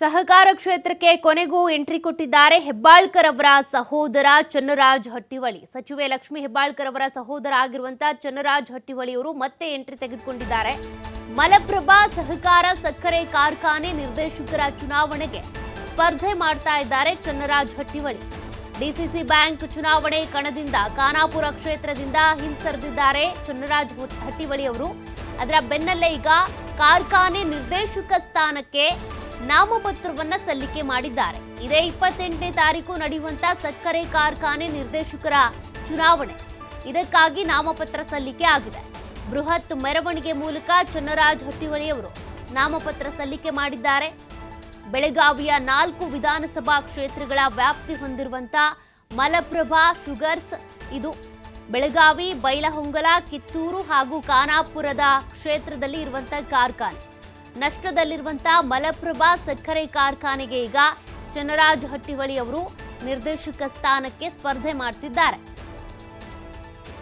ಸಹಕಾರ ಕ್ಷೇತ್ರಕ್ಕೆ ಕೊನೆಗೂ ಎಂಟ್ರಿ ಕೊಟ್ಟಿದ್ದಾರೆ ಹೆಬ್ಬಾಳ್ಕರ್ ಅವರ ಸಹೋದರ ಚನ್ನರಾಜ್ ಹಟ್ಟಿವಳಿ ಸಚಿವೆ ಲಕ್ಷ್ಮಿ ಹೆಬ್ಬಾಳ್ಕರ್ ಅವರ ಸಹೋದರ ಆಗಿರುವಂತಹ ಚನ್ನರಾಜ್ ಹಟ್ಟಿವಳಿ ಅವರು ಮತ್ತೆ ಎಂಟ್ರಿ ತೆಗೆದುಕೊಂಡಿದ್ದಾರೆ. ಮಲಪ್ರಭಾ ಸಹಕಾರ ಸಕ್ಕರೆ ಕಾರ್ಖಾನೆ ನಿರ್ದೇಶಕರ ಚುನಾವಣೆಗೆ ಸ್ಪರ್ಧೆ ಮಾಡ್ತಾ ಇದ್ದಾರೆ ಚನ್ನರಾಜ್ ಹಟ್ಟಿವಳಿ ಡಿಸಿಸಿ ಬ್ಯಾಂಕ್ ಚುನಾವಣೆ ಕಣದಿಂದ ಖಾನಾಪುರ ಕ್ಷೇತ್ರದಿಂದ ಹಿಂಸರಿದಿದ್ದಾರೆ ಚನ್ನರಾಜ್ ಹಟ್ಟಿವಳಿ ಅವರು. ಅದರ ಬೆನ್ನಲ್ಲೇ ಈಗ ಕಾರ್ಖಾನೆ ನಿರ್ದೇಶಕ ಸ್ಥಾನಕ್ಕೆ ನಾಮಪತ್ರವನ್ನ ಸಲ್ಲಿಕೆ ಮಾಡಿದ್ದಾರೆ. ಇದೇ ಇಪ್ಪತ್ತೆಂಟನೇ ತಾರೀಕು ನಡೆಯುವಂತ ಸಕ್ಕರೆ ಕಾರ್ಖಾನೆ ನಿರ್ದೇಶಕರ ಚುನಾವಣೆ. ಇದಕ್ಕಾಗಿ ನಾಮಪತ್ರ ಸಲ್ಲಿಕೆ ಆಗಿದೆ. ಬೃಹತ್ ಮೆರವಣಿಗೆ ಮೂಲಕ ಚನ್ನರಾಜ್ ಹಟ್ಟಿವಳಿಯವರು ನಾಮಪತ್ರ ಸಲ್ಲಿಕೆ ಮಾಡಿದ್ದಾರೆ. ಬೆಳಗಾವಿಯ ನಾಲ್ಕು ವಿಧಾನಸಭಾ ಕ್ಷೇತ್ರಗಳ ವ್ಯಾಪ್ತಿ ಹೊಂದಿರುವಂತ ಮಲಪ್ರಭಾ, ಶುಗರ್ಸ್ ಇದು. ಬೆಳಗಾವಿ, ಬೈಲಹೊಂಗಲ, ಕಿತ್ತೂರು ಹಾಗೂ ಖಾನಾಪುರದ ಕ್ಷೇತ್ರದಲ್ಲಿ ಇರುವಂತ ಕಾರ್ಖಾನೆ. ನಷ್ಟದಲ್ಲಿರುವಂತ ಮಲಪ್ರಭಾ ಸಕ್ಕರೆ ಕಾರ್ಖಾನೆಗೆ ಈಗ ಚನ್ನರಾಜ್ ಹಟ್ಟಿವಳಿ ಅವರು ನಿರ್ದೇಶಕ ಸ್ಥಾನಕ್ಕೆ ಸ್ಪರ್ಧೆ ಮಾಡ್ತಿದ್ದಾರೆ.